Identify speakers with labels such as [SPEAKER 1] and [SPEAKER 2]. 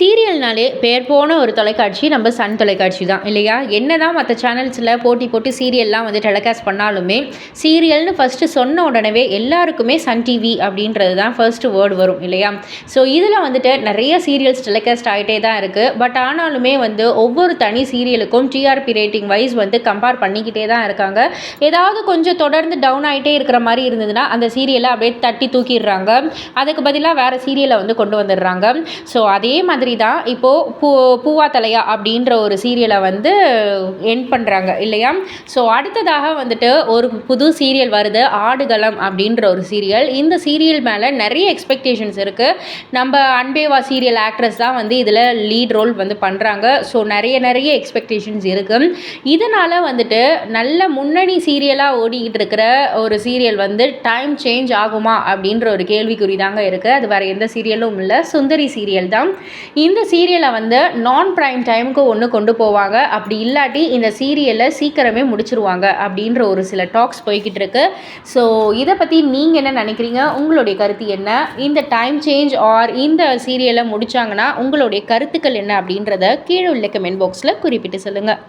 [SPEAKER 1] சீரியல்னாலே பேர் போன ஒரு தொலைக்காட்சி நம்ம சன் தொலைக்காட்சி தான் இல்லையா? என்ன தான் மற்ற சேனல்ஸில் போட்டி போட்டு சீரியல்லாம் வந்து டெலிகாஸ்ட் பண்ணாலுமே சீரியல்னு ஃபஸ்ட்டு சொன்ன உடனே எல்லாருக்குமே சன் டிவி அப்படின்றது தான் ஃபர்ஸ்ட்டு வேர்டு வரும் இல்லையா? ஸோ இதில் வந்துட்டு நிறைய சீரியல்ஸ் டெலிகாஸ்ட் ஆகிட்டே தான் இருக்குது பட் ஆனாலுமே வந்து ஒவ்வொரு தனி சீரியலுக்கும் டிஆர்பி ரேட்டிங் வைஸ் வந்து கம்பேர் பண்ணிக்கிட்டே தான் இருக்காங்க. ஏதாவது கொஞ்சம் தொடர்ந்து டவுன் ஆகிட்டே இருக்கிற மாதிரி இருந்ததுன்னா அந்த சீரியலை அப்படியே தட்டி தூக்கிடுறாங்க. அதுக்கு பதிலாக வேறு சீரியலை வந்து கொண்டு வந்துடுறாங்க. ஸோ அதே மாதிரி தான் இப்போது பூ பூவா தலையா அப்படின்ற ஒரு சீரியலை வந்து என் பண்ணுறாங்க இல்லையா? ஸோ அடுத்ததாக வந்துட்டு ஒரு புது சீரியல் வருது ஆடுகளம் அப்படின்ற ஒரு சீரியல் இந்த சீரியல் மேலே நிறைய எக்ஸ்பெக்டேஷன்ஸ் இருக்குது நம்ம அன்பேவா சீரியல் ஆக்ட்ரஸ் தான் வந்து இதில் லீட் ரோல் வந்து பண்ணுறாங்க ஸோ நிறைய நிறைய எக்ஸ்பெக்டேஷன்ஸ் இருக்குது இதனால் வந்துட்டு நல்ல முன்னணி சீரியலாக ஓடிக்கிட்டு இருக்கிற ஒரு சீரியல் வந்து டைம் சேஞ்ச் ஆகுமா அப்படின்ற ஒரு கேள்விக்குறி தாங்க இருக்குது அது வேறு எந்த சீரியலும் இல்லை. சுந்தரி சீரியல் தான். இந்த சீரியலை வந்து நான் ப்ரைம் டைமுக்கு ஒன்று கொண்டு போவாங்க. அப்படி இல்லாட்டி இந்த சீரியலை சீக்கிரமே முடிச்சிருவாங்க அப்படின்ற ஒரு சில டாக்ஸ் போய்கிட்டு இருக்கு. ஸோ இதை பற்றி நீங்கள் என்ன நினைக்கிறீங்க? உங்களுடைய கருத்து என்ன? இந்த டைம் சேஞ்ச் ஆர் இந்த சீரியலை முடிச்சாங்கன்னா உங்களுடைய கருத்துக்கள் என்ன அப்படின்றத கீழே உள்ள கமெண்ட் பாக்ஸில் குறிப்பிட்டு சொல்லுங்கள்